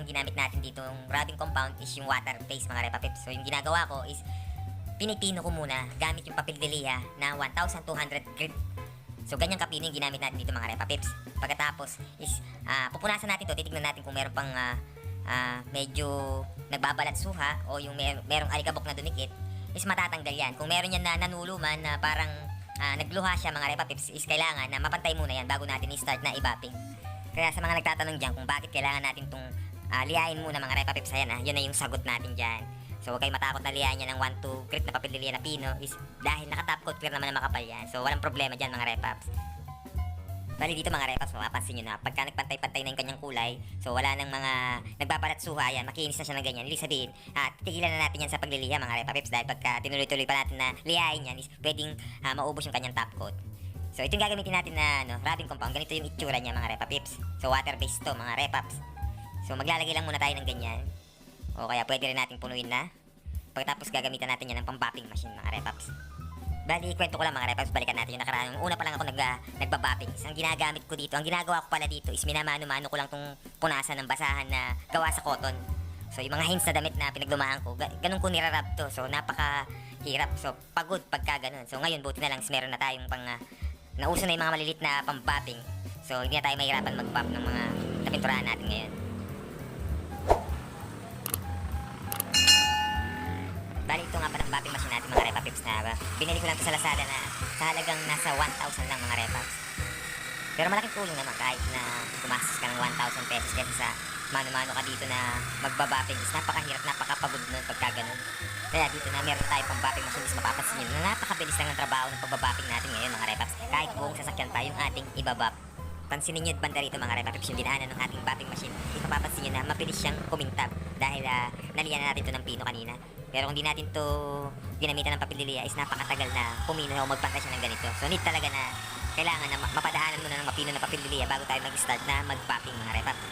ang ginamit natin dito, yung rubbing compound is yung water base mga repa pips. So yung ginagawa ko is pinipino ko muna gamit yung papel de liha na 1,200 grit. So ganyan kapino yung ginamit natin dito mga repa pips. Pagkatapos is ah, pupunasan natin to, titignan natin kung meron pang ah, ah, medyo nagbabalat suha o yung mer- merong alikabok na dumikit is matatanggal yan. Kung meron yan na nanuluman na parang ah, nagluha siya mga repa pips is kailangan na mapantay muna yan bago natin i-start na i-bapping. Kaya sa mga nagtatanong dyan kung bakit kailangan natin itong uh, liyain muna mga repa pips, ayan ah, yun na yung sagot natin dyan. So huwag kayong matakot na liyain yan ng 1-2 grit na papel liya na pino is dahil nakatop coat clear naman na makapal yan. So walang problema dyan mga repaps. Bali dito mga repaps, mapapansin nyo na pagka nagpantay-pantay na yung kanyang kulay, so wala nang mga nagbabalat suha yan, makinis na siya ng ganyan. Ibig sabihin, at tigilan na natin yan sa pagliliha mga repaps dahil pagka tinuloy-tuloy pa natin na liyain yan is pwedeng ah, maubos yung kanyang top coat. So ito yung gagamitin natin na ano, rubbing compound. Ganito yung itsura niya mga repa pips. So water based to mga repaps. So maglalagay lang muna tayo ng ganyan. O kaya pwede rin nating punuin na. Pagkatapos gagamitan natin yan ng pang-bopping machine mga repaps. Bali, kwento ko lang mga repaps, balikan natin yung nakaraan. Yung una pa lang ako nag, nagbabopping. Ang ginagamit ko dito, ang ginagawa ko pala dito is minamano-mano ko lang tong punasan ng basahan na gawa sa cotton. So yung mga hints na damit na pinaglumaan ko, ga- ganun ko nirarab to. So napaka hirap. So pagod pagka ganun. So ngayon buti na lang meron na tayong pang ah, nauso na yung mga malilit na pambapping. So, hindi na tayo mahirapan mag-bump ng mga napinturahan natin ngayon. Ba? Binili ko lang ito sa Lazada na sa halagang nasa 1,000 lang mga Repaps. Pero malaking tulong naman kahit na gumastos ka ng 1,000 pesos kaysa sa mano-mano ka dito na magbabapping is napakahirap, napakapagod nun pagka ganun. Kaya dito na meron tayo pang bapping machine is mapapansin nyo na napakabilis lang ng trabaho ng pagbabapping natin ngayon mga repaps. Kahit buong sasakyan pa yung ating ibabap. Pansinin nyo banda rito mga repaps yung dinaanan ng ating bapping machine. Is mapapansin nyo na mabilis siyang kumintab dahil uh, naliyan na natin to ng pino kanina. Pero kung di natin to ginamitan ng papililia is napakatagal na pumino o magpantay siya ng ganito. So need talaga na kailangan na ma- mapadaanan muna ng mapino na papililia bago tayo mag-start na mag-popping mga repaps.